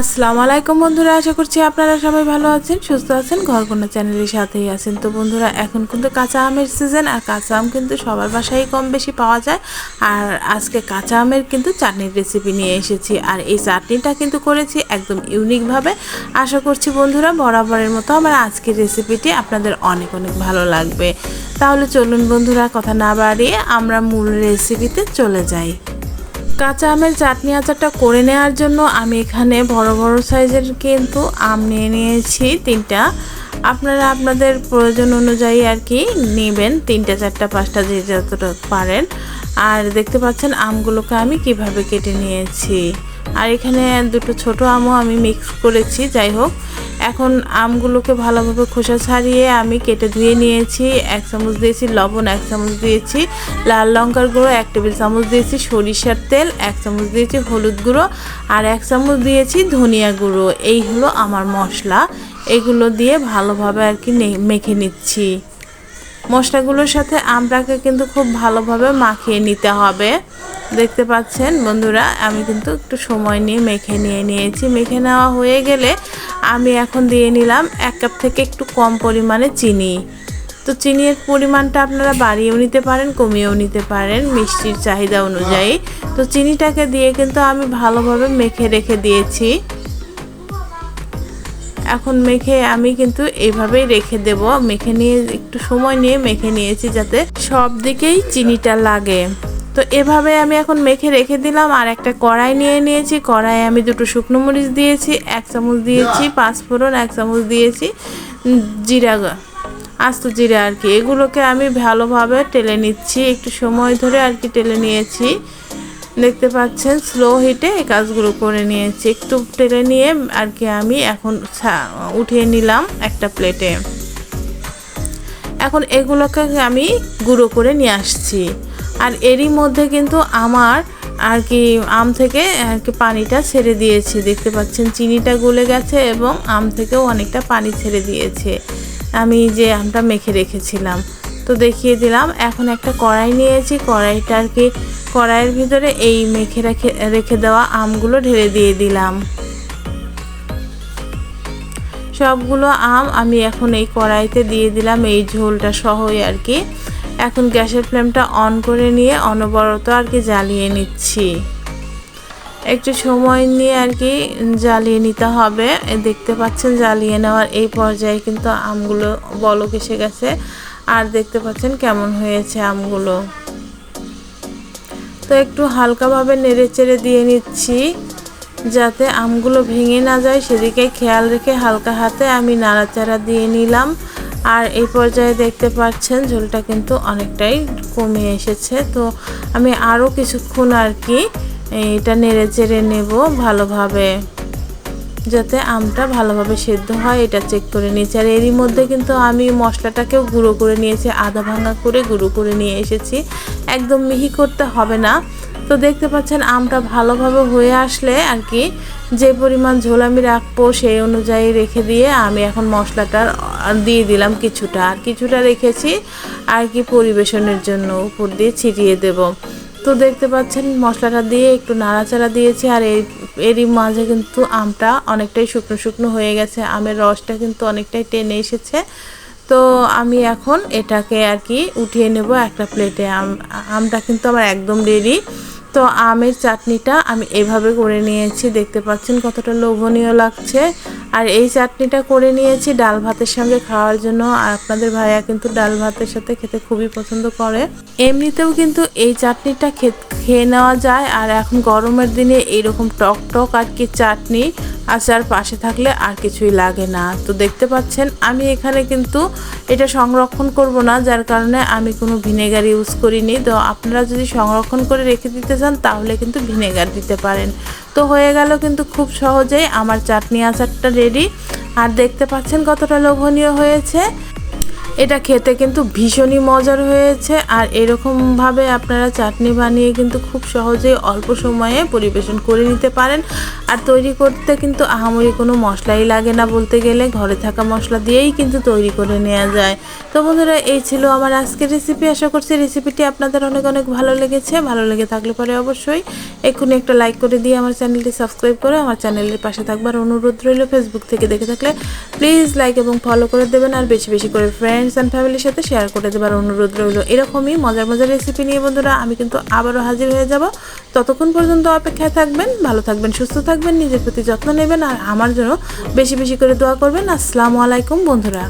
আসসালামু আলাইকুম বন্ধুরা, আশা করছি আপনারা সবাই ভালো আছেন, সুস্থ আছেন ঘরকন্যা চ্যানেলের সাথেই আছেন। তো বন্ধুরা, এখন কিন্তু কাঁচা আমের সিজন আর কাঁচা আম কিন্তু সবার বাসায় কম বেশি পাওয়া যায়। আর আজকে কাঁচা আমের কিন্তু চাটনির রেসিপি নিয়ে এসেছি। আর এই চাটনিটা কিন্তু করেছি একদম ইউনিকভাবে আশা করছি বন্ধুরা, বরাবরের মতো আমার আজকের রেসিপিটি আপনাদের অনেক অনেক ভালো লাগবে। তাহলে চলুন বন্ধুরা, কথা না বাড়িয়ে আমরা মূল রেসিপিতে চলে যাই। কাঁচা আমের চাটনি আচারটা করে নেওয়ার জন্য আমি এখানে বড় বড় সাইজের কিন্তু আম নিয়ে নিয়েছি তিনটা। আপনারা আপনাদের প্রয়োজন অনুযায়ী আর কি নেবেন তিনটা, চারটা, পাঁচটা, যে যতটা পারেন। আর দেখতে পাচ্ছেন আমগুলোকে আমি কীভাবে কেটে নিয়েছি। আর এখানে দুটো ছোট আমও আমি মিক্স করেছি, যাই হোক। এখন আমগুলোকে ভালোভাবে খোসা ছাড়িয়ে আমি কেটে ধুয়ে নিয়েছি। এক চামচ দিয়েছি লবণ, এক চামচ দিয়েছি লাল লঙ্কার গুঁড়ো, এক টেবিল চামচ দিয়েছি সরিষার তেল, এক চামচ দিয়েছি হলুদ গুঁড়ো আর এক চামচ দিয়েছি ধনিয়া গুঁড়ো। এই হলো আমার মশলা। এগুলো দিয়ে ভালোভাবে আর কি মেখে নিচ্ছি। মশলাগুলোর সাথে আমটাকে কিন্তু খুব ভালোভাবে মাখিয়ে নিতে হবে। দেখতে পাচ্ছেন, বন্ধুরা, আমি কিন্তু একটু সময় নিয়ে মেখে নিয়ে নিয়েছি। মেখে নেওয়া হয়ে গেলে আমি এখন দিয়ে নিলাম এক কাপ থেকে একটু কম পরিমাণে চিনি। তো চিনির পরিমাণটা আপনারা বাড়িয়েও নিতে পারেন, কমিয়েও নিতে পারেন মিষ্টির চাহিদা অনুযায়ী। তো চিনিটাকে দিয়ে কিন্তু আমি ভালোভাবে মেখে রেখে দিয়েছি। এখন মেখে আমি কিন্তু এইভাবেই রেখে দেব। মেখে নিয়ে একটু সময় নিয়ে মেখে নিয়েছি যাতে সব দিকেই চিনিটা লাগে। তো এভাবে আমি এখন মেখে রেখে দিলাম আর একটা কড়াই নিয়ে নিয়েছি। কড়াইয়ে আমি দুটো শুকনো মরিচ দিয়েছি এক চামচ দিয়েছি পাঁচফোড়ন এক চামচ দিয়েছি জিরা আস্ত জিরা আর কি। এগুলোকে আমি ভালোভাবে টেলে নিচ্ছি একটু সময় ধরে আর কি টেলে নিয়েছি। দেখতে পাচ্ছেন স্লো হিটে এই কাজগুলো করে নিয়েছি। একটু টেলে নিয়ে আর কি আমি এখন উঠিয়ে নিলাম একটা প্লেটে এখন এগুলোকে আমি গুঁড়ো করে নিয়ে আসছি। আর এরই মধ্যে কিন্তু আমার আর কি আম থেকে আর কি পানিটা ছেড়ে দিয়েছে। দেখতে পাচ্ছেন চিনিটা গলে গেছে এবং আম থেকেও অনেকটা পানি ছেড়ে দিয়েছে। আমি যে আমটা মেখে রেখেছিলাম। তো দেখিয়ে দিলাম, এখন একটা কড়াই নিয়েছি। কড়াইটা আর কি, কড়াইয়ের ভিতরে এই মেখে রেখে রেখে দেওয়া আমগুলো ঢেলে দিয়ে দিলাম। সবগুলো আম আমি এখন এই কড়াইতে দিয়ে দিলাম। এই ঝোলটা সহই আর কি। এখন গ্যাসের ফ্লেমটা অন করে নিয়ে অনবরত আর কি জ্বালিয়ে নিচ্ছি। একটু সময় নিয়ে আর কি জ্বালিয়ে নিতে হবে। দেখতে পাচ্ছেন জ্বালিয়ে নেওয়ার এই পর্যায়ে কিন্তু আমগুলো বলক এসে গেছে। আর দেখতে পাচ্ছেন কেমন হয়েছে আমগুলো। তো একটু হালকাভাবে নেড়ে চেড়ে দিয়ে নিচ্ছি যাতে আমগুলো ভেঙে না যায়। সেদিকে খেয়াল রেখে হালকা হাতে আমি নাড়াচাড়া দিয়ে নিলাম। আর এই পর্যায়ে দেখতে পাচ্ছেন ঝোলটা কিন্তু অনেকটাই কমে এসেছে। তো আমি আরও কিছুক্ষণ আর কি এটা নেড়ে চেড়ে নেব ভালোভাবে, যাতে আমটা ভালোভাবে সেদ্ধ হয়, এটা চেক করে নিয়েছি। আর এরই মধ্যে কিন্তু আমি মশলাটাকেও গুঁড়ো করে নিয়েছি, আদা ভাঙা করে গুঁড়ো করে নিয়ে এসেছি। একদম মিহি করতে হবে না। তো দেখতে পাচ্ছেন, আমটা ভালোভাবে হয়ে আসলে আর কি, যে পরিমাণ ঝোল আমি রাখব সেই অনুযায়ী রেখে দিয়ে আমি এখন মশলাটা দিয়ে দিলাম কিছুটা। আর কিছুটা রেখেছি আর কি পরিবেশনের জন্য উপর দিয়ে ছিটিয়ে দেব। তো দেখতে পাচ্ছেন, মশলাটা দিয়ে একটু নাড়াচাড়া দিয়েছি আর এই, এরই মাঝে কিন্তু আমটা অনেকটাই শুকনো শুকনো হয়ে গেছে। আমের রসটা কিন্তু অনেকটাই টেনে এসেছে। তো আমি এখন এটাকে আর কি উঠিয়ে নেব একটা প্লেটে। আম আমটা কিন্তু আমার একদম রেডি তো আমের চাটনিটা আমি এভাবে করে নিয়েছি, দেখতে পাচ্ছেন কতটা লোভনীয় লাগছে। আর এই চাটনিটা করে নিয়েছি ডাল ভাতের সঙ্গে খাওয়ার জন্য, আর আপনাদের ভাইয়া কিন্তু ডাল ভাতের সাথে খেতে খুবই পছন্দ করে। এমনিতেও কিন্তু এই চাটনিটা খেয়ে নেওয়া যায়, আর এখন গরমের দিনে এইরকম টক টক আর কি চাটনি আচার পাশে থাকলে আর কিছুই লাগে না। তো দেখতে পাচ্ছেন, আমি এখানে কিন্তু এটা সংরক্ষণ করব না, যার কারণে আমি কোনো ভিনেগার ইউজ করিনি। তো আপনারা যদি সংরক্ষণ করে রেখে দিতে চান, তাহলে কিন্তু ভিনেগার দিতে পারেন। তো হয়ে গেল কিন্তু খুব সহজেই আমার চাটনি আচারটা রেডি আর দেখতে পাচ্ছেন কতটা লোভনীয় হয়েছে। এটা খেতে কিন্তু ভীষণই মজার হয়েছে আর এরকমভাবে আপনারা চাটনি বানিয়ে কিন্তু খুব সহজেই অল্প সময়ে পরিবেশন করে নিতে পারেন। আর তৈরি করতে কিন্তু আহামরি কোনো মশলাই লাগে না বলতে গেলে, ঘরে থাকা মশলা দিয়েই কিন্তু তৈরি করে নেওয়া যায়। তো বন্ধুরা, এই ছিল আমার আজকের রেসিপি আশা করছি রেসিপিটি আপনাদের অনেক অনেক ভালো লেগেছে। ভালো লেগে থাকলে পরে অবশ্যই এক্ষুনি একটা লাইক করে দিয়ে আমার চ্যানেলটি সাবস্ক্রাইব করে আমার চ্যানেলের পাশে থাকবার অনুরোধ রইল। ফেসবুক থেকে দেখে থাকলে প্লিজ লাইক এবং ফলো করে দেবেন আর বেশি বেশি করে ফ্রেন্ডস অ্যান্ড ফ্যামিলির সাথে শেয়ার করে দেবার অনুরোধ রইল। এরকমই মজার মজার রেসিপি নিয়ে বন্ধুরা, আমি কিন্তু আবারও হাজির হয়ে যাব। ততক্ষণ পর্যন্ত অপেক্ষায় থাকবেন, ভালো থাকবেন, সুস্থ থাকবেন, নিজের প্রতি যত্ন নেবেন, আর আমার জন্য বেশি বেশি করে দোয়া করবেন। আসসালামু আলাইকুম বন্ধুরা।